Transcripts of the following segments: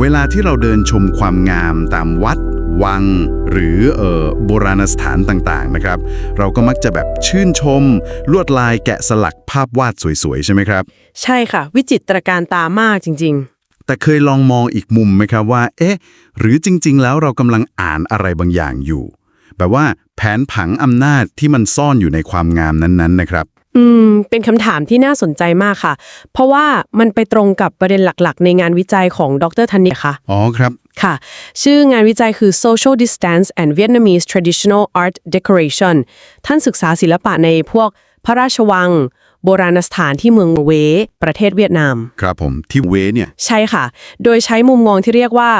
เวลาที่เราเดินชมความงามตามวัด วัง หรือเอ่อโบราณสถานต่างๆนะครับ เราก็มักจะแบบชื่นชม ลวดลายแกะสลักภาพวาดสวยๆ ใช่ไหมครับ ใช่ค่ะ วิจิตรการตามากจริง แต่เคยลองมองอีกมุมไหมครับว่า เอ๊ะ หรือจริงๆ แล้วเรากำลังอ่านอะไรบางอย่างอยู่ แบบว่าแผนผังอำนาจที่มันซ่อนอยู่ในความงามนั้นๆนะครับๆ อืม เป็นคำถามที่น่าสนใจมากค่ะ เพราะว่ามันไปตรงกับประเด็นหลักๆ ในงานวิจัยของดรธัญญค่ะ อ๋อครับ ค่ะ ชื่องานวิจัยคือ Social Distance and Vietnamese Traditional Art Decoration ท่านศึกษาศิลปะในพวกพระราชวัง โบราณสถานที่เมืองเว ประเทศเวียดนาม ครับผมที่เวเนี่ย ใช่ค่ะ โดยใช้มุมมองที่เรียกว่า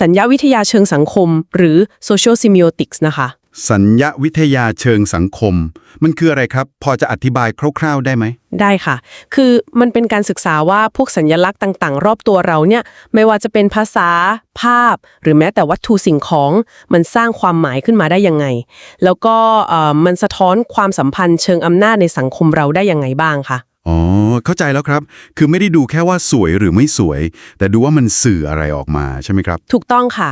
สัญญาวิทยาเชิงสังคม หรือ social semiotics นะคะ สัญญาวิทยาเชิงสังคม มันคืออะไรครับ พอจะอธิบายคร่าว ๆ ได้ไหม ได้ค่ะ คือมันเป็นการศึกษาว่าพวกสัญญลักษณ์ต่าง ๆ รอบตัวเราเนี่ย ไม่ว่าจะเป็นภาษา ภาพ หรือแม้แต่วัตถุสิ่งของ มันสร้างความหมายขึ้นมาได้ยังไง แล้วก็เอ่อมันสะท้อนความสัมพันธ์เชิงอำนาจในสังคมเราได้ยังไงบ้างค่ะอ๋อ เข้าใจแล้วครับ คือไม่ได้ดูแค่ว่าสวยหรือไม่สวย แต่ดูว่ามันสื่ออะไรออกมาใช่ไหมครับ ถูกต้องค่ะ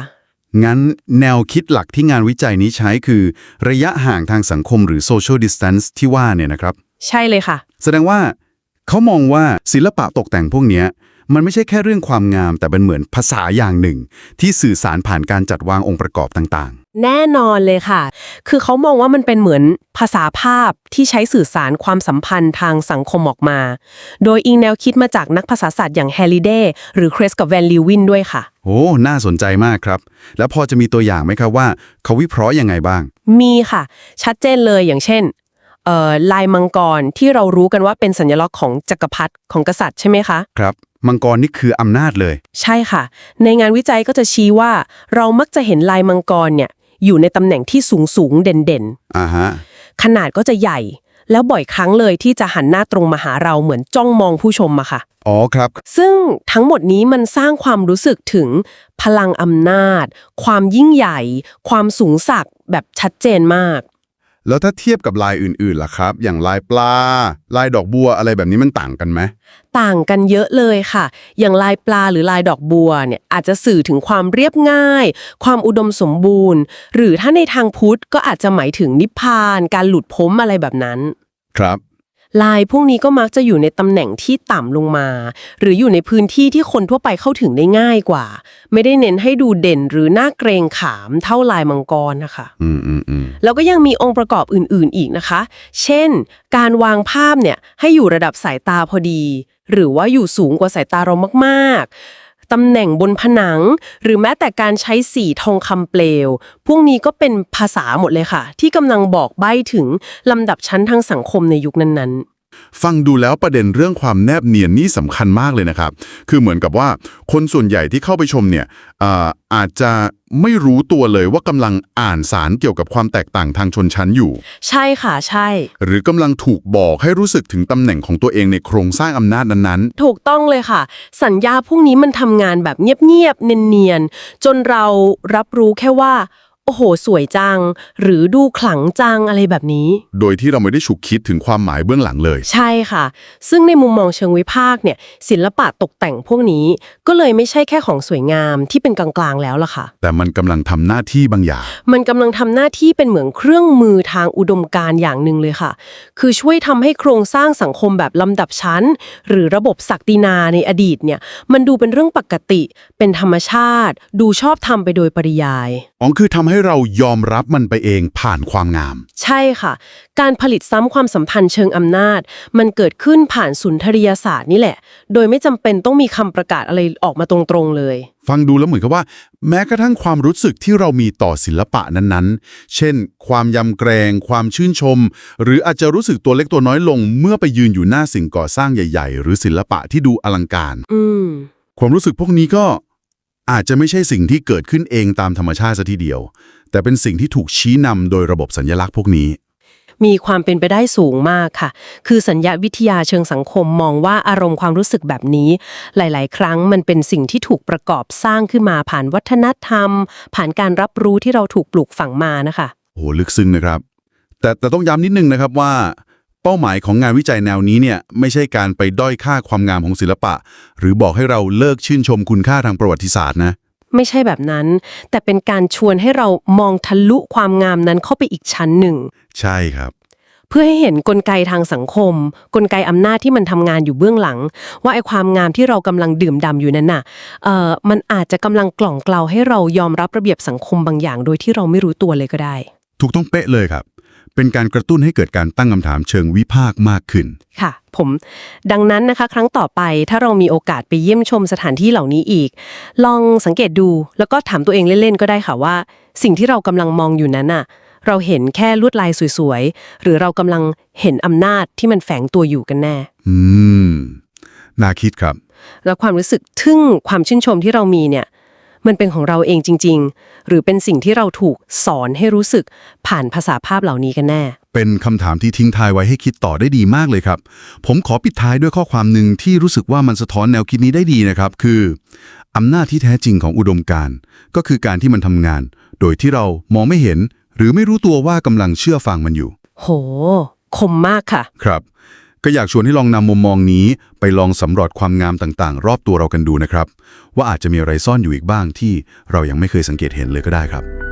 งั้นแนวคิดหลักที่งานวิจัยนี้ใช้คือ ระยะห่างทางสังคมหรือ social distance ที่ว่าเนี่ยนะครับ ใช่เลยค่ะ แสดงว่าเขามองว่าศิลปะตกแต่งพวกเนี้ย มันไม่ใช่แค่เรื่องความงาม แต่เป็นเหมือนภาษาอย่างหนึ่ง ที่สื่อสารผ่านการจัดวางองค์ประกอบต่างแน่นอนเลยค่ะ คือเขามองว่ามันเป็นเหมือนภาษาภาพที่ใช้สื่อสารความสัมพันธ์ทางสังคมออกมา โดยอิงแนวคิดมาจากนักภาษาศาสตร์อย่างแฮร์ริเดย์หรือเครสกับแวนลิวินด้วยค่ะๆโอ้ น่าสนใจมากครับ แล้วพอจะมีตัวอย่างไหมครับว่า เขาวิเคราะห์ยังไงบ้าง มีค่ะ ชัดเจนเลยอย่างเช่นเอ่อลายมังกรที่เรารู้กันว่าเป็นสัญลักษณ์ของจักรพรรดิของกษัตริย์ใช่ไหมคะ ครับ มังกรนี่คืออำนาจเลย ใช่ค่ะ ในงานวิจัยก็จะชี้ว่า เรามักจะเห็นลายมังกรเนี่ยอยู่ในตำแหน่งที่สูงสูงๆเด่นเด่นอ่าฮะๆขนาดก็จะใหญ่ แล้วบ่อยครั้งเลยที่จะหันหน้าตรงมาหาเราเหมือนจ้องมองผู้ชมอะค่ะ อ๋อครับ ซึ่งทั้งหมดนี้มันสร้างความรู้สึกถึงพลังอำนาจ ความยิ่งใหญ่ ความสูงสักแบบชัดเจนมาก แล้วถ้าเทียบกับลายอื่นๆล่ะครับ อย่างลายปลา ลายดอกบัวอะไรแบบนี้มันต่างกันไหมต่างกันเยอะเลยค่ะ อย่างลายปลาหรือลายดอกบัวเนี่ยอาจจะสื่อถึงความเรียบง่าย ความอุดมสมบูรณ์ หรือถ้าในทางพุทธก็อาจจะหมายถึงนิพพาน การหลุดพ้นอะไรแบบนั้น ครับ ลายพวกนี้ก็มักจะอยู่ในตำแหน่งที่ต่ำลงมา หรืออยู่ในพื้นที่ที่คนทั่วไปเข้าถึงได้ง่ายกว่า ไม่ได้เน้นให้ดูเด่นหรือน่าเกรงขามเท่าลายมังกรนะคะ อืมอืมอืม แล้วก็ยังมีองค์ประกอบอื่นๆอีกนะคะ เช่น การวางภาพเนี่ยให้อยู่ระดับสายตาพอดี หรือว่าอยู่สูงกว่าสายตาเรามากๆตำแหน่งบนผนัง หรือแม้แต่การใช้สีทองคำเปลว พวกนี้ก็เป็นภาษาหมดเลยค่ะ ที่กำลังบอกใบ้ถึงลำดับชั้นทางสังคมในยุคนั้น ฟังดูแล้วประเด็นเรื่องความแนบเนียนนี่สำคัญมากเลยนะครับ คือเหมือนกับว่าคนส่วนใหญ่ที่เข้าไปชมเนี่ยอาอาจจะไม่รู้ตัวเลยว่ากำลังอ่านสารเกี่ยวกับความแตกต่างทางชนชั้นอยู่ๆใช่ค่ะใช่ หรือกำลังถูกบอกให้รู้สึกถึงตำแหน่งของตัวเองในโครงสร้างอำนาจนั้นถูกต้องเลยค่ะ สัญญาพวกนี้มันทำงานแบบเงียบๆเนียนๆจนเรารับรู้แค่ว่า โอ้โห สวยจัง หรือดูขลังจังอะไรแบบนี้ๆโดยที่เราไม่ได้ฉุกคิดถึงความหมายเบื้องหลังเลย ใช่ค่ะ ซึ่งในมุมมองเชิงวิพากษ์เนี่ย ศิลปะตกแต่งพวกนี้ ก็เลยไม่ใช่แค่ของสวยงามที่เป็นกลางๆแล้วล่ะค่ะ แต่มันกำลังทำหน้าที่บางอย่าง มันกำลังทำหน้าที่เป็นเหมือนเครื่องมือทางอุดมการณ์อย่างหนึ่งเลยค่ะ คือช่วยทำให้โครงสร้างสังคมแบบลำดับชั้น หรือระบบศักดินาในอดีตเนี่ย มันดูเป็นเรื่องปกติ เป็นธรรมชาติ ดูชอบทำไปโดยปริยายอ๋อคือทำให้เรายอมรับมันไปเองผ่านความงาม ใช่ค่ะ การผลิตซ้ำความสัมพันธ์เชิงอำนาจ มันเกิดขึ้นผ่านสุนทรียศาสตร์นี่แหละ โดยไม่จำเป็นต้องมีคำประกาศอะไรออกมาตรงๆเลย ฟังดูแล้วเหมือนกับว่า แม้กระทั่งความรู้สึกที่เรามีต่อศิลปะนั้นๆ เช่น ความยำเกรง ความชื่นชม หรืออาจจะรู้สึกตัวเล็กตัวน้อยลง เมื่อไปยืนอยู่หน้าสิ่งก่อสร้างใหญ่ ๆ หรือศิลปะที่ดูอลังการ อืม ความรู้สึกพวกนี้ก็ อาจจะไม่ใช่สิ่งที่เกิดขึ้นเองตามธรรมชาติซะทีเดียว แต่เป็นสิ่งที่ถูกชี้นำโดยระบบสัญลักษณ์พวกนี้ มีความเป็นไปได้สูงมากค่ะ คือสัญญาวิทยาเชิงสังคมมองว่าอารมณ์ความรู้สึกแบบนี้ หลาย ๆ ครั้งมันเป็นสิ่งที่ถูกประกอบสร้างขึ้นมาผ่านวัฒนธรรม ผ่านการรับรู้ที่เราถูกปลูกฝังมานะคะโอ้โหลึกซึ้งนะครับ แต่แต่ต้องย้ำนิดนึงนะครับว่า เป้าหมายของงานวิจัยแนวนี้เนี่ยไม่ใช่การไปด้อยค่าความงามของศิลปะ หรือบอกให้เราเลิกชื่นชมคุณค่าทางประวัติศาสตร์นะ ไม่ใช่แบบนั้น แต่เป็นการชวนให้เรามองทะลุความงามนั้นเข้าไปอีกชั้นหนึ่ง ใช่ครับ เพื่อให้เห็นกลไกทางสังคม กลไกอำนาจที่มันทำงานอยู่เบื้องหลัง ว่าไอ้ความงามที่เรากำลังดื่มด่ำอยู่นั้นน่ะเอ่อมันอาจจะกำลังกล่องเกลาให้เรายอมรับระเบียบสังคมบางอย่าง โดยที่เราไม่รู้ตัวเลยก็ได้ ถูกต้องเป๊ะเลยครับ เป็นการกระตุ้นให้เกิดการตั้งคำถามเชิงวิพากษ์มากขึ้น ค่ะ ผมดังนั้นนะคะ ครั้งต่อไปถ้าเรามีโอกาสไปเยี่ยมชมสถานที่เหล่านี้อีก ลองสังเกตดูแล้วก็ถามตัวเองเล่นๆก็ได้ค่ะว่า สิ่งที่เรากำลังมองอยู่นั้นน่ะ เราเห็นแค่ลวดลายสวยๆ หรือเรากำลังเห็นอำนาจที่มันแฝงตัวอยู่กันแน่ อืม น่าคิดครับ แล้วความรู้สึกทึ่งความชื่นชมที่เรามีเนี่ย มันเป็นของเราเองจริง ๆ หรือเป็นสิ่งที่เราถูกสอนให้รู้สึกผ่านภาษาภาพเหล่านี้กันแน่ เป็นคำถามที่ทิ้งท้ายไว้ให้คิดต่อได้ดีมากเลยครับ ผมขอปิดท้ายด้วยข้อความหนึ่งที่รู้สึกว่ามันสะท้อนแนวคิดนี้ได้ดีนะครับ คืออำนาจที่แท้จริงของอุดมการณ์ก็คือการที่มันทำงาน โดยที่เรามองไม่เห็น หรือไม่รู้ตัวว่ากำลังเชื่อฟังมันอยู่ โห คมมากค่ะ ครับ ก็อยากชวนให้ลองนำมุมมองนี้ ไปลองสำรวจความงามต่างๆ รอบตัวเรากันดูนะครับ ว่าอาจจะมีอะไรซ่อนอยู่อีกบ้างที่เรายังไม่เคยสังเกตเห็นเลยก็ได้ครับ